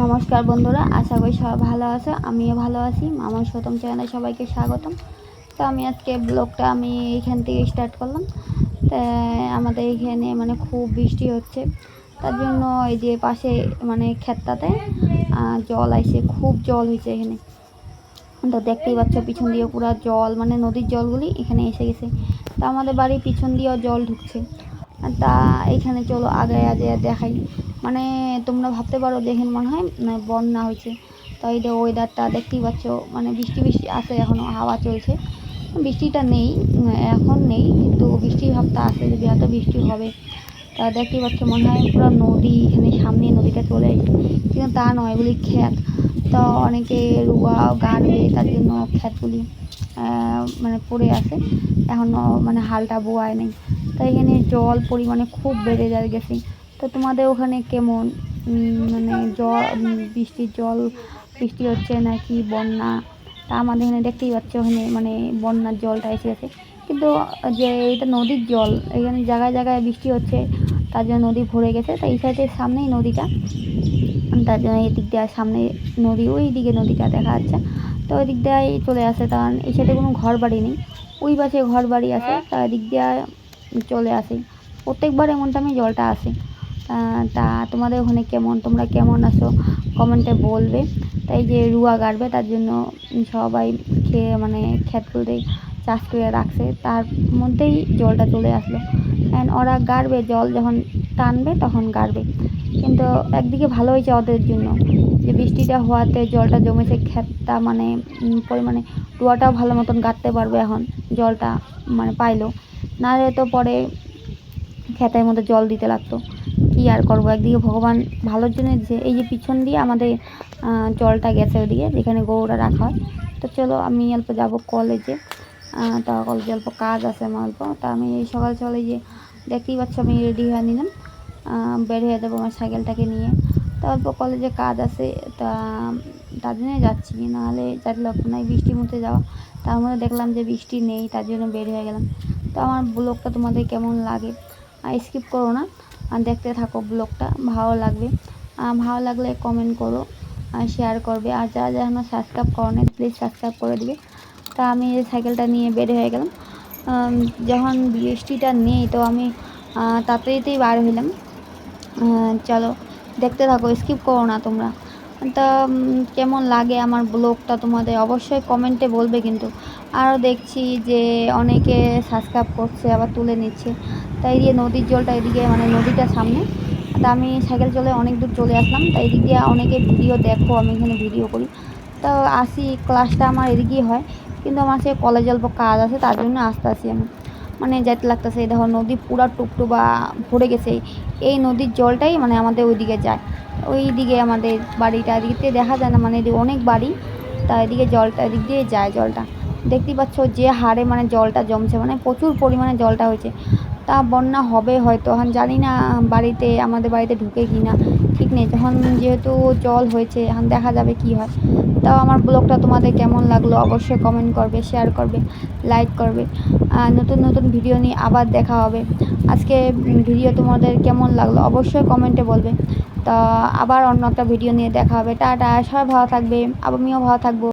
নমস্কার বন্ধুরা, আশা করি সবাই ভালো আছো, আমিও ভালো আছি আমার সতম চ্যানেলে সবাইকে স্বাগতম। তো আমি আজকে ব্লগটা আমি এইখান থেকে স্টার্ট করলাম। তা আমাদের এখানে মানে খুব বৃষ্টি হচ্ছে, তার জন্য এই যে পাশে মানে ক্ষেতটাতে জল আইছে খুব জল হয়েছে এখানে। তো দেখতেই পাচ্ছ পিছন দিয়ে পুরো জল মানে নদীর জলগুলি এখানে এসে গেছে। তা আমাদের বাড়ির পিছন দিয়েও জল ঢুকছে। তা এখানে চলো আগে আগে দেখাই। মানে তোমরা ভাবতে পারো দেখেন মনে হয় মানে বন্যা হয়েছে। তো এই যে ওয়েদারটা দেখতেই পাচ্ছ মানে বৃষ্টি বৃষ্টি আছে এখনও হাওয়া চলছে। বৃষ্টিটা নেই, এখন নেই, কিন্তু বৃষ্টির ভাবটা আছে যে এত বৃষ্টি হবে। তা দেখতেই পাচ্ছ, মনে হয় পুরো নদী এখানে সামনে নদীটা চলে এসেছে। কিন্তু তা নয়, এগুলি ক্ষেত। তো অনেকে রুয়া, গাড়বে, তার জন্য ক্ষেতগুলি মানে পড়ে আছে। এখনও মানে হালটা বোয়ায় নেই। তাই এখানে জল পরিমাণে খুব বেড়ে যায় গেছে। তো তোমাদের ওখানে কেমন? মানে জল বৃষ্টির জল, বৃষ্টি হচ্ছে নাকি বন্যা? তা আমাদের এখানে দেখতেই পাচ্ছ, ওখানে মানে বন্যার জলটা এসে গেছে। কিন্তু যে এটা নদীর জল, এখানে জায়গায় জায়গায় বৃষ্টি হচ্ছে, তার জন্য নদী ভরে গেছে। তো এই সাইডের সামনেই নদীটা, তার জন্য এদিক দিয়ে সামনে নদী, ওই দিকে নদীটা দেখা যাচ্ছে। তো ওই দিক দিয়ে চলে আসে, কারণ এই সাইডে কোনো ঘর বাড়ি নেই। ওই পাশে ঘর বাড়ি আছে, তা এদিক দিয়ে চলে আসে। প্রত্যেকবার এমন টাইমে জলটা আসে। তা তোমাদের ওখানে কেমন? তোমরা কেমন আছো? কমেন্টে বলবে। তাই যে রুয়া গাড়বে, তার জন্য সবাই খেয়ে মানে ক্ষেতগুলোতে চাষ করে রাখছে। তার মধ্যেই জলটা চলে আসলো। অ্যান্ড ওরা গাড়বে, জল যখন টানবে, তখন গাড়বে। কিন্তু একদিকে ভালো হয়েছে ওদের জন্য। যে বৃষ্টিটা হওয়াতে জলটা জমেছে, ক্ষেতটা মানে পরিমাণে রুয়াটাও ভালো মতন গাড়তে পারবে এখন, জলটা মানে পাইলো। না হলে তো পরে ক্ষেতের মধ্যে জল দিতে লাগতো। কী আর করব? একদিকে ভগবান ভালোর জন্য দিয়েছে এই যে পিছন দিয়ে আমাদের জলটা গেছে ওদিকে যেখানে গরুরা রাখা হয়। তো চলো আমি অল্প যাব কলেজে। তা কলেজে অল্প কাজ আছে আমার অল্প। তা আমি এই সকাল সকালে যে, দেখতেই পাচ্ছ আমি রেডি হয়ে নিলাম। বের হয়ে যাব আমার সাইকেলটাকে নিয়ে। তা অল্প কলেজে কাজ আছে, তা তার জন্যই যাচ্ছি। নাহলে লক্ষ্য নাই বৃষ্টির মধ্যে যাওয়া। তার মধ্যে দেখলাম যে বৃষ্টি নেই, তার জন্য বের হয়ে গেলাম। তো আমার ব্লগটা তোমাদের কেমন লাগে? স্কিপ করো না। দেখতে থাকো ব্লগটা, ভালো লাগবে। ভালো লাগলে কমেন্ট করো শেয়ার করবে। আর যারা যারা আমার সাবস্ক্রাইব করো না প্লিজ সাবস্ক্রাইব করে দিবে। তা আমি এই সাইকেলটা নিয়ে বের হয়ে গেলাম। যখন বৃষ্টিটা নেই, তো আমি তাড়াতাড়িতেই বার হইলাম। চলো, দেখতে থাকো স্কিপ করো না তোমরা। তা কেমন লাগে আমার ব্লগটা তোমাদের? অবশ্যই কমেন্টে বলবে কিন্তু। আরও দেখছি যে অনেকে সাবস্ক্রাইব করছে, আবার তুলে নিচ্ছে। তাই দিয়ে নদীর জলটা এদিকে মানে নদীটার সামনে। তা আমি সাইকেল চলে অনেক দূর চলে আসলাম। তাই এদিক দিয়ে অনেকে ভিডিও দেখো, আমি এখানে ভিডিও করি। তো আসি ক্লাসটা আমার এদিকেই হয়। কিন্তু আমার সে কলেজে অল্প কাজ আছে, তার জন্য আসতে আসি আমি মানে যাইতে লাগতেছে। দেখো নদী পুরা টুকটুবা ভরে গেছে। এই নদীর জলটাই মানে আমাদের ওইদিকে যায়। ওই দিকে আমাদের বাড়িটা, এদিক দেখা যায় না মানে অনেক বাড়ি, তা এদিকে জলটা, এদিক দিয়ে যায় জলটা। দেখতেই পাচ্ছ যে হারে মানে জলটা জমছে মানে প্রচুর পরিমাণে জলটা হয়েছে। তা বন্যা হবে হয়তো, এখন জানি না বাড়িতে, আমাদের বাড়িতে ঢুকে কি না, ঠিক নেই। যখন যেহেতু জল হয়েছে, এখন দেখা যাবে কি হয়। তাও আমার ব্লগটা তোমাদের কেমন লাগল অবশ্যই কমেন্ট করবে শেয়ার করবে লাইক করবে। নতুন নতুন ভিডিও নিয়ে আবার দেখা হবে। আজকে ভিডিও তোমাদের কেমন লাগল অবশ্যই কমেন্টে বলবে। তা আবার অন্য একটা ভিডিও নিয়ে দেখা হবে। টাটা, সবাই ভালো থাকবে। আমিও ভালো থাকব।